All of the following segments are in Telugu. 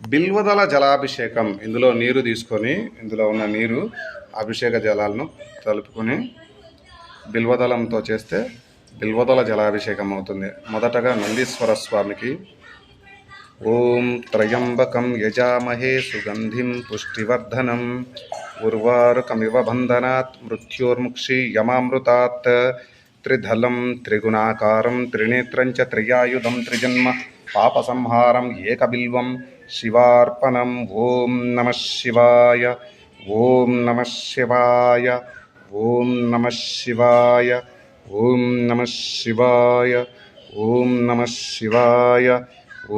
బిల్వదల జలాభిషేకం. ఇందులో నీరు తీసుకొని ఇందులో ఉన్న నీరు అభిషేక జలాలను కలుపుకొని బిల్వదలంతో చేస్తే బిల్వదల జలాభిషేకం అవుతుంది. మొదటగా నందీశ్వర స్వామికి ఓం త్రయంబకం యజామహే సుగంధిం పుష్టివర్ధనం ఉర్వారుకమివ బంధనాత్ మృత్యోర్ముక్షి యమామృతాత్ త్రిధలం త్రిగుణాకారం త్రినేత్రం చ త్రియాయుధం త్రిజన్మ పాపసంహారం ఏకబిల్వం శివార్పణం ఓం నమ శివాయ ఓం నమ శివాయ ఓం నమ శివాయ ఓం నమ శివాయ ఓం నమ శివాయ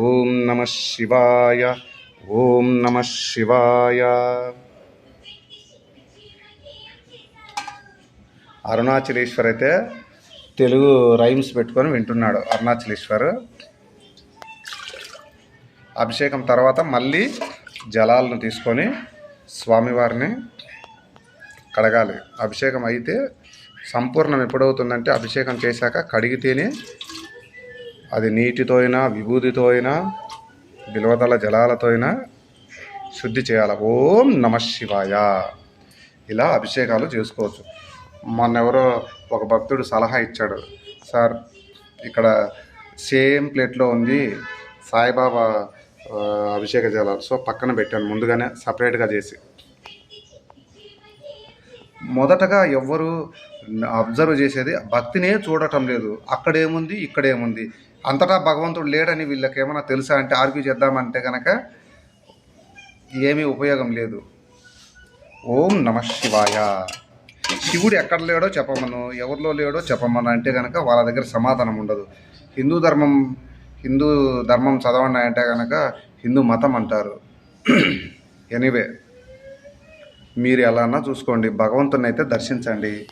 ఓం నమ శివాయ ఓం నమ శివాయ. అరుణాచలేశ్వర్ అయితే తెలుగు రైమ్స్ పెట్టుకొని వింటున్నాడు అరుణాచలేశ్వర్. అభిషేకం తర్వాత మళ్ళీ జలాలను తీసుకొని స్వామివారిని కడగాలి. అభిషేకం అయితే సంపూర్ణం ఎప్పుడవుతుందంటే అభిషేకం చేశాక కడిగితేనే అది నీటితో అయినా విభూతితో అయినా బిలవదల జలాలతో అయినా శుద్ధి చేయాలి. ఓం నమ శివాయ. ఇలా అభిషేకాలు చేసుకోవచ్చు. మొన్న ఎవరో ఒక భక్తుడు సలహా ఇచ్చాడు. సార్ ఇక్కడ సేమ్ ప్లేట్లో ఉంది సాయిబాబా అభిషేక జలాలు. సో పక్కన పెట్టాను. ముందుగానే సపరేట్గా చేసి. మొదటగా ఎవ్వరు అబ్జర్వ్ చేసేది భక్తినే చూడటం లేదు. అక్కడేముంది ఇక్కడేముంది? అంతటా భగవంతుడు లేడని వీళ్ళకి ఏమైనా తెలుసా అంటే ఆర్గ్యూ చేద్దామంటే కనుక ఏమీ ఉపయోగం లేదు. ఓం నమ శివాయ. శివుడు ఎక్కడ లేడో చెప్పమను ఎవరిలో లేడో చెప్పమను అంటే కనుక వాళ్ళ దగ్గర సమాధానం ఉండదు. హిందూ ధర్మం హిందూ ధర్మం చదవండి అంటే కనుక హిందూ మతం అంటారు. ఎనీవే మీరు ఎలా అన్నా చూసుకోండి. భగవంతుని అయితే దర్శించండి.